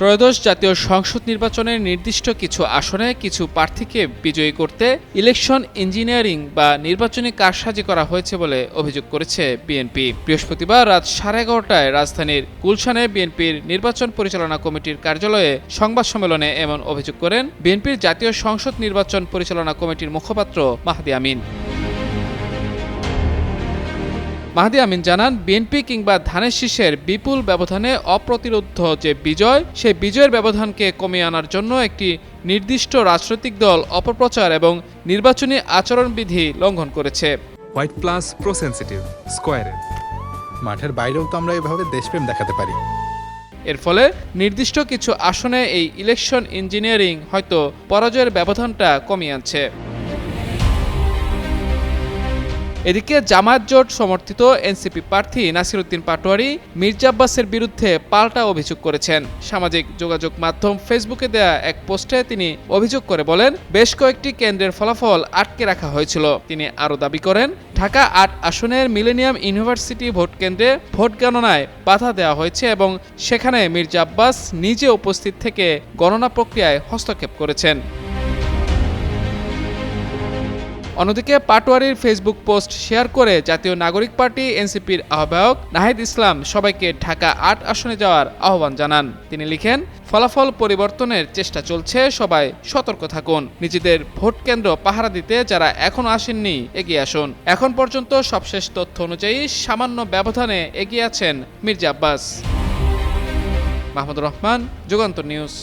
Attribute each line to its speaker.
Speaker 1: ত্রয়োদশ জাতীয় সংসদ নির্বাচনের নির্দিষ্ট কিছু আসনে কিছু প্রার্থীকে বিজয়ী করতে ইলেকশন ইঞ্জিনিয়ারিং বা নির্বাচনী কারসাজি করা হয়েছে বলে অভিযোগ করেছে বিএনপি। বৃহস্পতিবার রাত সাড়ে এগারোটায় রাজধানীর গুলশানে বিএনপির নির্বাচন পরিচালনা কমিটির কার্যালয়ে সংবাদ সম্মেলনে এমন অভিযোগ করেন বিএনপির জাতীয় সংসদ নির্বাচন পরিচালনা কমিটির মুখপাত্র মাহদি আমিন। মাহদি আমিন জানান বিএনপি কিংবা ধানের শীষের বিপুল ব্যবধানে অপ্রতিরোধ যে বিজয় সেই বিজয়ের ব্যবধানকে কমিয়ে আনার জন্য একটি নির্দিষ্ট রাজনৈতিক দল অপপ্রচার এবং নির্বাচনী আচরণবিধি লঙ্ঘন করেছে।
Speaker 2: হোয়াইট প্লাস প্রো সেন্সিটিভ স্কোয়ারে
Speaker 3: মাঠের বাইরেও তো আমরা এভাবে দেশপ্রেম দেখাতে পারি।
Speaker 1: এর ফলে নির্দিষ্ট কিছু আসনে এই ইলেকশন ইঞ্জিনিয়ারিং হয়তো পরাজয়ের ব্যবধানটা কমিয়ে আনছে। এদিকে জামায়াত জোট সমর্থিত এনসিপি প্রার্থী নাসিরুদ্দিন পাটোয়ারি মির্জা আব্বাসের বিরুদ্ধে পাল্টা অভিযোগ করেছেন। সামাজিক যোগাযোগ মাধ্যম ফেসবুকে দেয়া এক পোস্টে তিনি অভিযোগ করে বলেন, বেশ কয়েকটি কেন্দ্রের ফলাফল আটকে রাখা হয়েছিল। তিনি আরও দাবি করেন, ঢাকা আট আসনের মিলেনিয়াম ইউনিভার্সিটি ভোট কেন্দ্রে ভোট গণনায় বাধা দেওয়া হয়েছে এবং সেখানে মির্জা আব্বাস নিজে উপস্থিত থেকে গণনা প্রক্রিয়ায় হস্তক্ষেপ করেছেন। অন্যদিকে পাটোয়ারির ফেসবুক পোস্ট শেয়ার করে জাতীয় নাগরিক পার্টি এনসিপির আহ্বায়ক নাহিদ ইসলাম সবাইকে ঢাকা আট আসনে যাওয়ার আহ্বান জানান। তিনি লিখেন, ফলাফল পরিবর্তনের চেষ্টা চলছে, সবাই সতর্ক থাকুন। নিজেদের ভোট কেন্দ্র পাহারা দিতে যারা এখনও আসেননি, এগিয়ে আসুন। এখন পর্যন্ত সবশেষ তথ্য অনুযায়ী সামান্য ব্যবধানে এগিয়ে আছেন মির্জা আব্বাস। মাহমুদুর রহমান, যুগান্তর নিউজ।